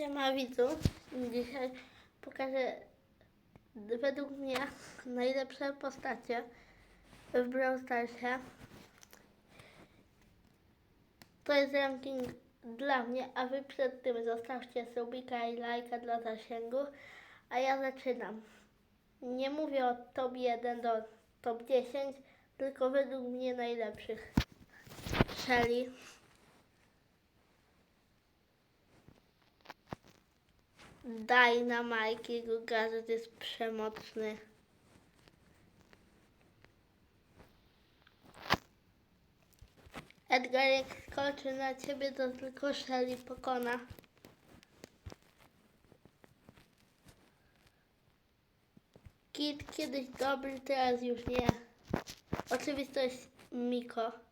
Siema widzu, dzisiaj pokażę według mnie najlepsze postacie w Brawl Starsie. To jest ranking dla mnie, a wy przed tym zostawcie subika i lajka dla zasięgu, a ja zaczynam. Nie mówię od top 1 do top 10, tylko według mnie najlepszych. Shelly. Dynamite, jego gadżet jest przemocny. Edgar jak skoczy na ciebie, to tylko Shelly pokona. Kit kiedyś dobry, teraz już nie. Oczywiście jest Miko.